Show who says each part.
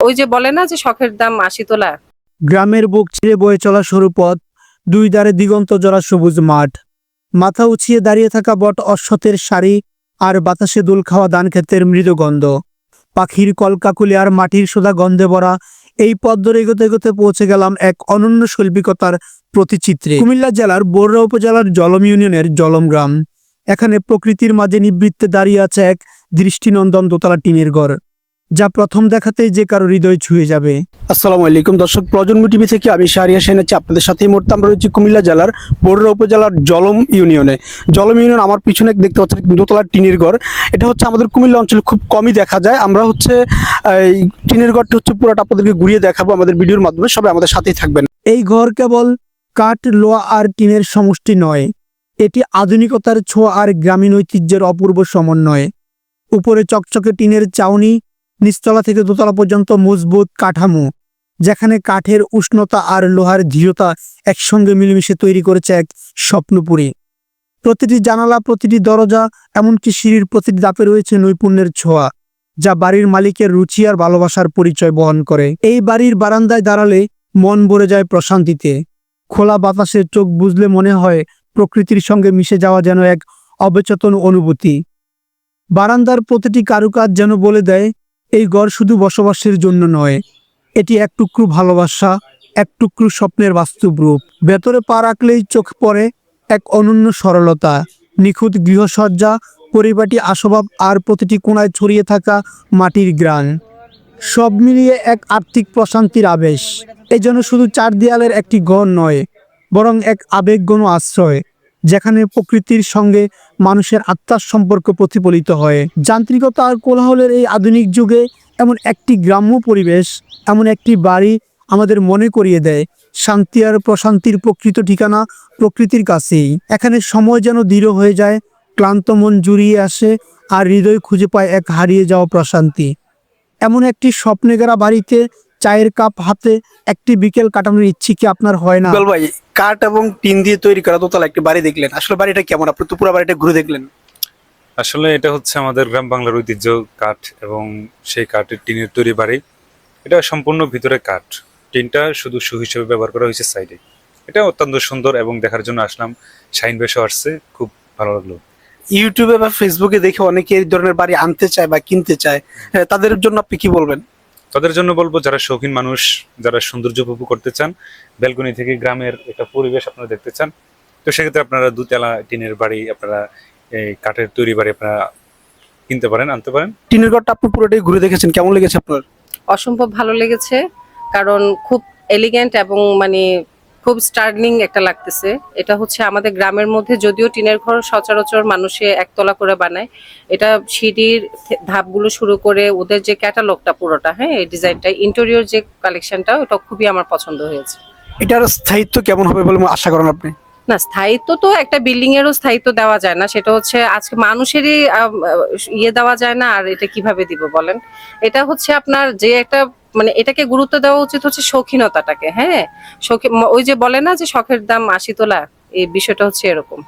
Speaker 1: ওই যে বলে না যে শখের দাম আশি তোলা?
Speaker 2: গ্রামের বুক ছিঁড়ে বয়ে চলা সরু পথ, দুই ধারে দিগন্ত জোড়া সবুজ মাঠ। মাথা উঁচিয়ে দাঁড়িয়ে থাকা বট অশ্বতের শাড়ি আর বাতাসে দোল খাওয়া ধান ক্ষেতের মৃদু গন্ধ। পাখির কলকাকুলি আর মাটির সোদা গন্ধে ভরা, এই পথ ধরে এগোতে এগোতে পৌঁছে গেলাম এক অনন্য শৈল্পিকতার প্রতিচিত্রে। কুমিল্লা জেলার বড়ুয়া উপজেলার জলম ইউনিয়নের জলম গ্রাম। এখানে প্রকৃতির মাঝে নিবৃত্তে দাঁড়িয়ে আছে এক দৃষ্টিনন্দন দোতলা টিনের ঘর। যা প্রথম দেখাতেই যে কারও হৃদয় ছুঁয়ে যাবে।
Speaker 3: আসসালামু আলাইকুম দর্শক প্রজন্ম টিভি থেকে আমি শাহরিয়া সেন আছি। আপনাদের সাথে এই মুহূর্তে আমরা রয়েছি কুমিল্লা জেলার বড়ুয়া উপজেলার জলম ইউনিয়নে। জলম ইউনিয়ন আমার পিছনে দেখতে পাচ্ছেন দোতলার টিনের ঘর। এটা হচ্ছে আমাদের কুমিল্লা অঞ্চলে খুব কমই দেখা যায়। আমরা হচ্ছে এই টিনের ঘরটি হচ্ছে পুরোটা আপনাদেরকে ঘুরিয়ে দেখাবো আমাদের ভিডিওর মাধ্যমে। সবাই আমাদের সাথেই থাকবেন।
Speaker 2: এই ঘর কেবল কাঠ লোয়া আর টিনের সমষ্টি নয়। এটি আধুনিকতার ছোঁয়া আর গ্রামীণ ঐতিহ্যের অপূর্ব সমন্বয়। উপরে চকচকে টিনের চাউনি নিচতলা থেকে দোতলা পর্যন্ত মজবুত কাঠামো, যেখানে কাঠের উষ্ণতা আর লোহার দৃঢ়তা একসঙ্গে মিলেমিশে তৈরি করেছে এক স্বপ্নপুরী। প্রতিটি জানালা, প্রতিটি দরজা, এমনকি সিঁড়ির প্রতিটি দাপে রয়েছে নৈপুণ্যের ছোঁয়া, যা বাড়ির মালিকের রুচি আর ভালোবাসার পরিচয় বহন করে। এই বাড়ির বারান্দায় দাঁড়ালে মন ভরে যায় প্রশান্তিতে। খোলা বাতাসের চোখ বুঝলে মনে হয় প্রকৃতির সঙ্গে মিশে যাওয়া যেন এক অবচেতন অনুভূতি। বারান্দার প্রতিটি কারুকাজ যেন বলে দেয় এই ঘর শুধু বসবাসের জন্য নয়, এটি এক টুকরো ভালোবাসা, এক টুকরো স্বপ্নের বাস্তব রূপ ভেতরে পা রাখলেই চোখ পড়ে এক অনন্য সরলতা, নিখুঁত গৃহসজ্জা, পরিপাটি আসবাব আর প্রতিটি কোণায় ছড়িয়ে থাকা মাটির গ্রান সব মিলিয়ে এক আর্থিক প্রশান্তির আবেশ। এই জন্য শুধু চার দেয়ালের একটি ঘর নয়, বরং এক আবেগগণ আশ্রয়। যেখানে প্রকৃতির সঙ্গে মানুষের আত্মার সম্পর্ক প্রতিফলিত হয়। যান্ত্রিকতা আর কোলাহলের এই আধুনিক যুগে এমন একটি গ্রাম্য পরিবেশ, এমন একটি বাড়ি আমাদের মনে করিয়ে দেয়। শান্তি আর প্রশান্তির প্রকৃত ঠিকানা প্রকৃতির কাছেই। এখানে সময় যেন দৃঢ় হয়ে যায়, ক্লান্ত মন জুড়িয়ে আসে আর হৃদয় খুঁজে পায় এক হারিয়ে যাওয়া প্রশান্তি। এমন একটি স্বপ্নে গেরা বাড়িতে চায়ের কাপ হাতে একটি বিকেল কাটানোর ইচ্ছে কি আপনার হয় না?
Speaker 3: ভাই কাঠ এবং টিন দিয়ে তৈরি করা দোতলা একটি বাড়ি দেখলেন। আসলে বাড়িটা কেমন? আপনি তো পুরো বাড়িটা ঘুরে দেখলেন।
Speaker 4: আসলে এটা হচ্ছে আমাদের গ্রাম বাংলার ঐতিহ্য কাঠ এবং সেই কাঠের টিনের তৈরি বাড়ি। এটা সম্পূর্ণ ভিতরে কাঠ। টিনটা শুধু শু হিসেবে ব্যবহার করা হয়েছে সাইডে। এটা অত্যন্ত সুন্দর এবং দেখার জন্য আসলাম। শাইন বেশও আসছে খুব ভালো লাগল।
Speaker 3: ইউটিউবে বা ফেসবুকে দেখে অনেকে এই ধরনের বাড়ি আনতে চায় বা কিনতে চায়। হ্যাঁ, তাদের জন্য আপনি কি বলবেন?
Speaker 4: তাদের জন্য বলব যারা শৌখিন মানুষ যারা সৌন্দর্য উপভোগ করতে চান ব্যালকনি থেকে গ্রামের একটা পরিবেশ আপনারা দেখতে চান তো সেক্ষেত্রে আপনারা দুতলা টিনের বাড়ি আপনারা এই কাঠের তৈরি বাড়ি আপনারা কিনতে পারেন আনতে পারেন।
Speaker 3: টিনের ঘরটা আপনি পুরোটাই ঘুরে দেখেছেন কেমন লেগেছে আপনার?
Speaker 1: অসম্ভব ভালো লেগেছে কারণ খুব এলিগেন্ট এবং মানে খুব স্টার্নিং একটা লাগতেছে। এটা হচ্ছে আমাদের গ্রামের মধ্যে যদিও টিনের ঘর সচরাচর মানুষে একতলা করে বানায়। এটা সিঁড়ির ধাপগুলো শুরু করে ওদের যে ক্যাটালগটা পুরোটা হ্যাঁ এই ডিজাইনটা ইন্টেরিয়র যে কালেকশনটা ওটা খুবই আমার পছন্দ হয়েছে।
Speaker 3: এটার স্থায়িত্ব কেমন হবে বলে আশা করেন আপনি?
Speaker 1: না স্থায়িত্ব তো একটা বিল্ডিং এরও স্থায়িত্ব দেওয়া যায় না। সেটা হচ্ছে আজকে মানুষেরই ইয়ে দেওয়া যায় না আর এটা কীভাবে দিব বলেন? এটা হচ্ছে আপনার যে একটা মানে এটাকে গুরুত্ব দেওয়া উচিত হচ্ছে শৌখিনতাটাকে হ্যাঁ? ওই যে বলে না যে শখের দাম আশি তোলা, এই বিষয়টা হচ্ছে এরকম।